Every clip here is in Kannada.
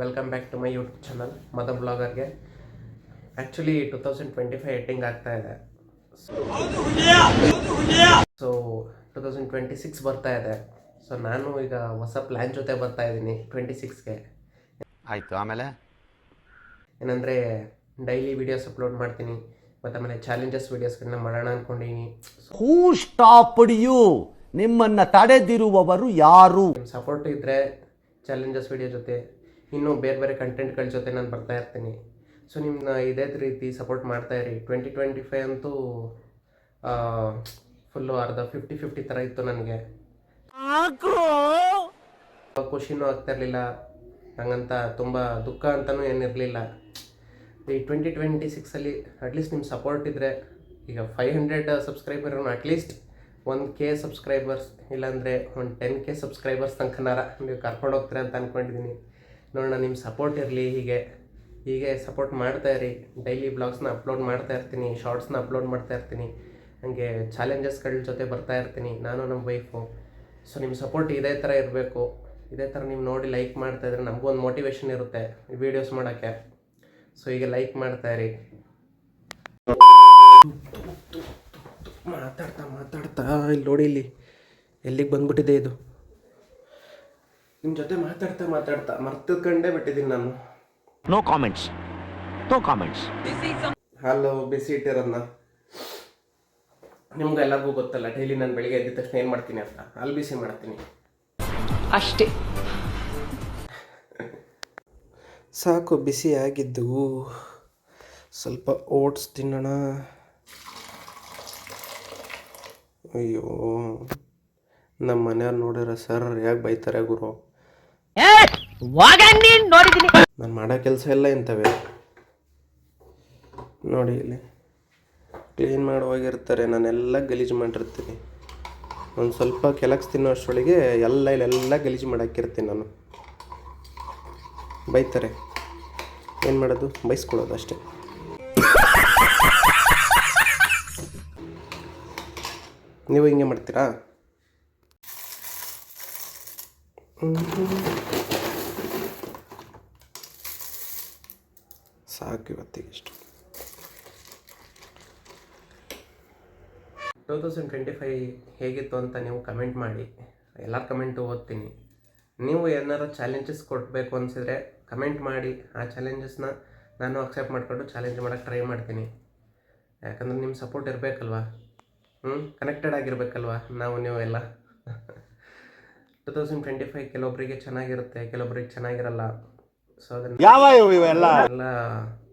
Welcome back to my YouTube channel ಮದ ಬ್ಲಾಗರ್ಗೆ actually two thousand twenty five ending ಆಗ್ತಾ ಇದೆ. So two thousand twenty six ಬರ್ತಾ ಇದೆ. ಸೊ ನಾನು ಈಗ ಹೊಸ ಪ್ಲ್ಯಾನ್ ಜೊತೆ ಬರ್ತಾ ಇದ್ದೀನಿ ಟ್ವೆಂಟಿ ಸಿಕ್ಸ್ಗೆ ಆಯಿತು ಆಮೇಲೆ? ಏನಂದರೆ ಡೈಲಿ ವೀಡಿಯೋಸ್ ಅಪ್ಲೋಡ್ ಮಾಡ್ತೀನಿ ಮತ್ತು ಆಮೇಲೆ ಚಾಲೆಂಜಸ್ ವೀಡಿಯೋಸ್ಗಳನ್ನ ಮಾಡೋಣ ಅಂದ್ಕೊಂಡಿನಿ ಹೂ ಸ್ಟಾಪ್ ಯು ನಿಮ್ಮನ್ನ ತಡೆದಿರುವವರು ಯಾರು? ಸಪೋರ್ಟ್ ಇದ್ದರೆ ಚಾಲೆಂಜಸ್ ವೀಡಿಯೋ ಜೊತೆ ಇನ್ನೂ ಬೇರೆ ಬೇರೆ ಕಂಟೆಂಟ್ಗಳ ಜೊತೆ ನಾನು ಬರ್ತಾ ಇರ್ತೀನಿ. ಸೊ ನಿಮ್ಮನ್ನ ಇದೇ ರೀತಿ ಸಪೋರ್ಟ್ ಮಾಡ್ತಾ ಇರಿ. ಟ್ವೆಂಟಿ ಟ್ವೆಂಟಿ ಫೈವ್ ಅಂತೂ ಫುಲ್ಲು ಅರ್ಧ ಫಿಫ್ಟಿ ಫಿಫ್ಟಿ ಥರ ಇತ್ತು ನನಗೆ. ಖುಷಿನೂ ಆಗ್ತಾ ಇರಲಿಲ್ಲ. ನಂಗಂತ ತುಂಬ ದುಃಖ ಅಂತಲೂ ಏನಿರಲಿಲ್ಲ. ಈ ಟ್ವೆಂಟಿ ಟ್ವೆಂಟಿ ಸಿಕ್ಸಲ್ಲಿ ಅಟ್ಲೀಸ್ಟ್ ನಿಮ್ಮ ಸಪೋರ್ಟ್ ಇದ್ದರೆ ಈಗ five hundred subscriber at least ಒಂದು ಕೆ ಸಬ್ಸ್ಕ್ರೈಬರ್ಸ್ ಇಲ್ಲಾಂದರೆ ಒಂದು ಟೆನ್ ಕೆ ಸಬ್ಸ್ಕ್ರೈಬರ್ಸ್ ತನಕನಾರ ನೀವು ಕರ್ಕೊಂಡು ಹೋಗ್ತೀರ ಅಂತ ಅಂದ್ಕೊಂಡಿದ್ದೀನಿ ನೋಡೋಣ ನಿಮ್ಮ ಸಪೋರ್ಟ್ ಇರಲಿ, ಹೀಗೆ ಹೀಗೆ ಸಪೋರ್ಟ್ ಮಾಡ್ತಾ ಇರಿ. ಡೈಲಿ ಬ್ಲಾಗ್ಸ್ನ ಅಪ್ಲೋಡ್ ಮಾಡ್ತಾ ಇರ್ತೀನಿ ಶಾರ್ಟ್ಸ್ನ ಅಪ್ಲೋಡ್ ಮಾಡ್ತಾ ಇರ್ತೀನಿ. ಹಾಗೆ ಚಾಲೆಂಜಸ್ಗಳ ಜೊತೆ ಬರ್ತಾ ಇರ್ತೀನಿ, ನಾನು ನಮ್ಮ ವೈಫು ಸೊ ನಿಮ್ಮ ಸಪೋರ್ಟ್ ಇದೇ ಥರ ಇರಬೇಕು. ಇದೇ ಥರ ನೀವು ನೋಡಿ ಲೈಕ್ ಮಾಡ್ತಾ ಇದ್ರೆ ನಮಗೂ ಒಂದು ಮೋಟಿವೇಶನ್ ಇರುತ್ತೆ ವೀಡಿಯೋಸ್ ಮಾಡೋಕ್ಕೆ. ಸೊ ಈಗ ಲೈಕ್ ಮಾಡ್ತಾ ಇರಿ. ಮಾತಾಡ್ತಾ ಮಾತಾಡ್ತಾ, ಇಲ್ಲಿ ನೋಡಿ ಇಲ್ಲಿ ಎಲ್ಲಿಗೆ ಬಂದ್ಬಿಟ್ಟಿದೆ ಇದು? ನಿಮ್ಮ ಜೊತೆ ಮಾತಾಡ್ತಾ ಮಾತಾಡ್ತಾ ಮರ್ತದ್ಕೊಂಡೇ ಬಿಟ್ಟಿದ್ದೀನಿ ನಾನು. No comments no comments hello ಬಿಸಿ ಇಟ್ಟಿರೋದನ್ನ ನಿಮ್ಗೆಲ್ಲರಿಗೂ ಗೊತ್ತಲ್ಲ ಡೈಲಿ ನಾನು ಬೆಳಿಗ್ಗೆ ಎದ್ದ ತಕ್ಷಣ ಏನು ಮಾಡ್ತೀನಿ ಅಂತ? ಹಾಲು ಬಿಸಿ ಮಾಡ್ತೀನಿ. ಅಷ್ಟೇ. ಸಾಕು ಬಿಸಿ ಆಗಿದ್ದು. ಸ್ವಲ್ಪ ಓಟ್ಸ್ ತಿನ್ನೋಣ. ಅಯ್ಯೋ. ನಮ್ಮ ಮನೆಯವ್ರು ನೋಡಿದ್ರೆ ಸರ್ ಯಾಕೆ ಬೈತಾರೆ ಗುರು? ನಾನು ಮಾಡೋ ಕೆಲಸ ಎಲ್ಲ ಇಂಥವೇ. ನೋಡಿ ಇಲ್ಲಿ. ಕ್ಲೀನ್ ಮಾಡುವಾಗಿರ್ತಾರೆ ನಾನೆಲ್ಲ ಗಲೀಜು ಮಾಡಿರ್ತೀನಿ. ಒಂದು ಸ್ವಲ್ಪ ಕೆಲಕ್ಸ್ ತಿನ್ನೋ ಅಷ್ಟರೊಳಗೆ ಎಲ್ಲ ಇಲ್ಲೆಲ್ಲ ಗಲೀಜು ಮಾಡಾಕಿರ್ತೀನಿ ನಾನು. ಬೈತಾರೆ. ಏನು ಮಾಡೋದು? ಬೈಸ್ಕೊಳ್ಳೋದು ಅಷ್ಟೇ. ನೀವು ಹಿಂಗೆ ಮಾಡ್ತೀರಾ? ಸಾಕು ಇವತ್ತಿಗೆ ಇಷ್ಟು. ಟೂ ತೌಸಂಡ್ ಟ್ವೆಂಟಿ ಫೈ ಹೇಗಿತ್ತು ಅಂತ ನೀವು ಕಮೆಂಟ್ ಮಾಡಿ. ಎಲ್ಲ ಕಮೆಂಟು ಓದ್ತೀನಿ. ನೀವು ಏನಾರು ಚಾಲೆಂಜಸ್ ಕೊಡಬೇಕು ಅನಿಸಿದ್ರೆ ಕಮೆಂಟ್ ಮಾಡಿ. ಆ ಚಾಲೆಂಜಸ್ನ ನಾನು ಅಕ್ಸೆಪ್ಟ್ ಮಾಡಿಕೊಂಡು ಚಾಲೆಂಜ್ ಮಾಡೋಕ್ಕೆ ಟ್ರೈ ಮಾಡ್ತೀನಿ. ಯಾಕಂದ್ರೆ ನಿಮ್ಮ ಸಪೋರ್ಟ್ ಇರಬೇಕಲ್ವಾ? ಹ್ಞೂ ಕನೆಕ್ಟೆಡ್ ಆಗಿರ್ಬೇಕಲ್ವಾ? ನಾವು ನೀವು ಎಲ್ಲ ಟೂ ತೌಸಂಡ್ ಟ್ವೆಂಟಿ ಫೈವ್ ಕೆಲವೊಬ್ಬರಿಗೆ ಚೆನ್ನಾಗಿರುತ್ತೆ ಕೆಲವೊಬ್ಬರಿಗೆ ಚೆನ್ನಾಗಿರಲ್ಲ. ಸೊ ಅದನ್ನ ಯಾವ ಇವೆಲ್ಲ? ಎಲ್ಲ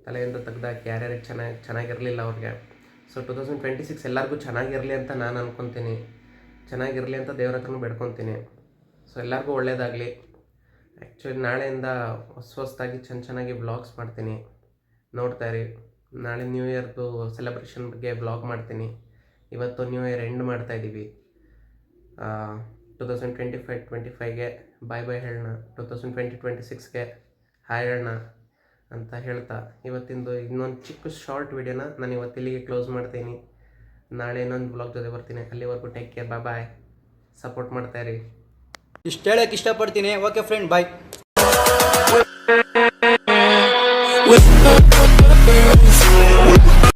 ತಲೆಯಿಂದ ತೆಗ್ದಾಕಿ ಯಾರ್ಯಾರಿಗೆ ಚೆನ್ನಾಗಿ ಚೆನ್ನಾಗಿರಲಿಲ್ಲ ಅವ್ರಿಗೆ. So two thousand twenty six ಎಲ್ಲರಿಗೂ ಚೆನ್ನಾಗಿರಲಿ ಅಂತ ನಾನು ಅನ್ಕೊತೀನಿ. ಚೆನ್ನಾಗಿರಲಿ ಅಂತ ದೇವ್ರ ಹತ್ರನೂ ಬೇಡ್ಕೊತೀನಿ. ಸೊ ಎಲ್ಲರಿಗೂ ಒಳ್ಳೇದಾಗಲಿ. ಆ್ಯಕ್ಚುಲಿ ನಾಳೆಯಿಂದ ಹೊಸ ಹೊಸದಾಗಿ ಚೆನ್ನ ಚೆನ್ನಾಗಿ ಬ್ಲಾಗ್ಸ್ ಮಾಡ್ತೀನಿ. ನೋಡ್ತಾ ಇರಿ. ನಾಳೆ ನ್ಯೂ ಇಯರ್ದು ಸೆಲೆಬ್ರೇಷನ್ ಬಗ್ಗೆ ಬ್ಲಾಗ್ ಮಾಡ್ತೀನಿ. ಇವತ್ತು ನ್ಯೂ ಇಯರ್ ಎಂಡ್ ಮಾಡ್ತಾ ಇದ್ದೀವಿ two thousand twenty five twenty ಫೈವ್ಗೆ bye bye ಹೇಳೋಣ ಟು ತೌಸಂಡ್ ಟ್ವೆಂಟಿ ಟ್ವೆಂಟಿ ಸಿಕ್ಸ್ಗೆ ಹಾಯ್ ಹೇಳೋಣ ಅಂತ ಹೇಳ್ತಾ, ಇವತ್ತಿಂದು ಇನ್ನೊಂದು ಚಿಕ್ಕ ಶಾರ್ಟ್ ವಿಡಿಯೋನ ನಾನು ಇವತ್ತು ಇಲ್ಲಿಗೆ ಕ್ಲೋಸ್ ಮಾಡ್ತೀನಿ. ನಾಳೆ ಇನ್ನೊಂದು ಬ್ಲಾಗ್ ಜೊತೆ ಬರ್ತೀನಿ. ಅಲ್ಲಿವರೆಗೂ take care bye bye support ಮಾಡ್ತಾ ಇರಿ. ಇಷ್ಟು ಹೇಳಕ್ಕೆ ಇಷ್ಟಪಡ್ತೀನಿ. Okay friend bye